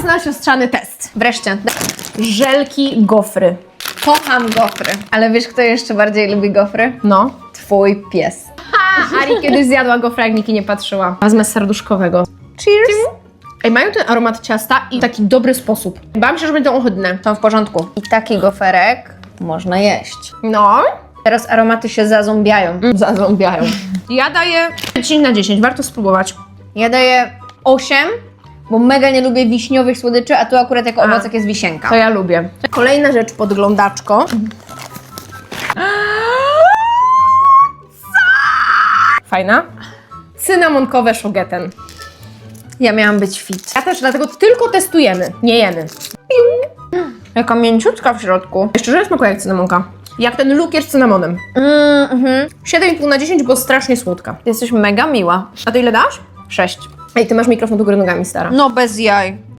Czas na siostrzany test. Wreszcie. Żelki gofry. Kocham gofry. Ale wiesz, kto jeszcze bardziej lubi gofry? No. Twój pies. A, Ari kiedyś zjadła gofra, jak Niki nie patrzyła. Wezmę serduszkowego. Cheers. Ej, mają ten aromat ciasta i taki dobry sposób. Bałam się, że będą ohydne. Są w porządku. I taki goferek można jeść. No. Teraz aromaty się zazębiają. Zaząbiają. Ja daję 10 na 10, warto spróbować. Ja daję 8, bo mega nie lubię wiśniowych słodyczy, a tu akurat jako owocek jest wisienka. To ja lubię. Kolejna rzecz, podglądaczko. Fajna. Cynamonkowe szogeten. Ja miałam być fit. Ja też, dlatego tylko testujemy, nie jemy. Jaka mięciutka w środku. Szczerze smakuje jak cynamonka. Jak ten lukier z cynamonem. Mm, mhm. 7,5 na 10, bo strasznie słodka. Jesteś mega miła. A ty ile dasz? 6. Ej, ty masz mikrofon do góry nogami, stara. No bez jaj.